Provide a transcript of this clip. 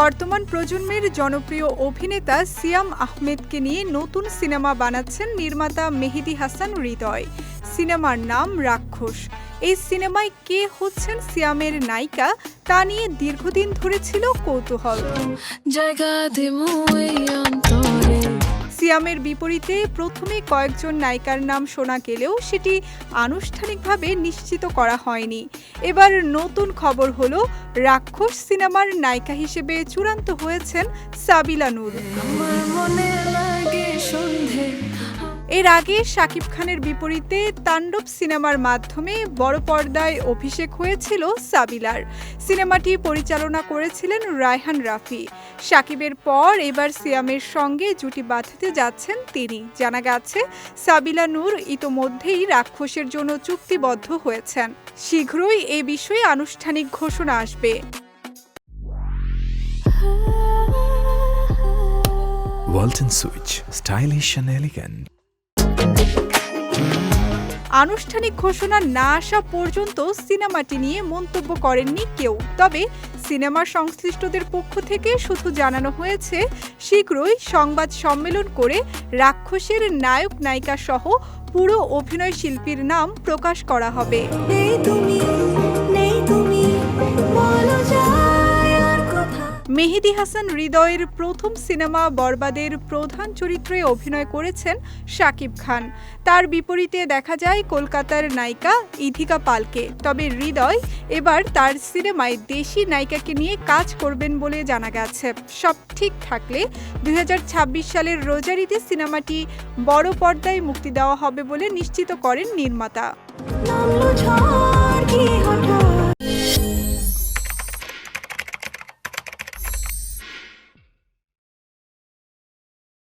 বর্তমান প্রজন্মের জনপ্রিয় অভিনেতা সিয়াম আহমেদকে নিয়ে নতুন সিনেমা বানাচ্ছেন নির্মাতা মেহেদি হাসান হৃদয়। সিনেমার নাম রাক্ষস। এই সিনেমায় কে হচ্ছেন সিয়ামের নায়িকা, তা নিয়ে দীর্ঘদিন ধরে ছিল কৌতূহল। সিয়ামের বিপরীতে প্রথমে কয়েকজন নায়িকার নাম শোনা গেলেও সেটি আনুষ্ঠানিকভাবে নিশ্চিত করা হয়নি। এবার নতুন খবর হলো রাক্ষস সিনেমার নায়িকা হিসেবে চূড়ান্ত হয়েছেন সাবিলা নূর। এর আগে শাকিব খানের বিপরীতে তাণ্ডব সিনেমার মাধ্যমে বড় পর্দায় অভিষেক হয়েছিল সাবিলার। সিনেমাটি পরিচালনা করেছিলেন রায়হান রাফি। শাকিবের পর এবার সিয়ামের সঙ্গে জুটি বাঁধতে যাচ্ছেন তিনি। জানা গেছে সাবিলা নূর ইতোমধ্যেই রাক্ষসের জন্য চুক্তিবদ্ধ হয়েছেন। শীঘ্রই এ বিষয়ে আনুষ্ঠানিক ঘোষণা আসবে। Walton Switch, stylish and elegant. আনুষ্ঠানিক ঘোষণা না আসা পর্যন্ত সিনেমাটি নিয়ে মন্তব্য করেননি কেউ। তবে সিনেমার সংশ্লিষ্টদের পক্ষ থেকে শুধু জানানো হয়েছে, শীঘ্রই সংবাদ সম্মেলন করে রাক্ষসের নায়ক নায়িকা সহ পুরো অভিনয় শিল্পীর নাম প্রকাশ করা হবে। মেহেদি হাসান হৃদয়ের প্রথম সিনেমা বরবাদের প্রধান চরিত্রে অভিনয় করেছেন শাকিব খান। তার বিপরীতে দেখা যায় কলকাতার নায়িকা ইধিকা পালকে। তবে হৃদয় এবার তার সিনেমায় দেশি নায়িকাকে নিয়ে কাজ করবেন বলে জানা গেছে। সব ঠিক থাকলে দুই হাজার ছাব্বিশ সালের রোজারিতে সিনেমাটি বড় পর্দায় মুক্তি দেওয়া হবে বলে নিশ্চিত করেন নির্মাতা।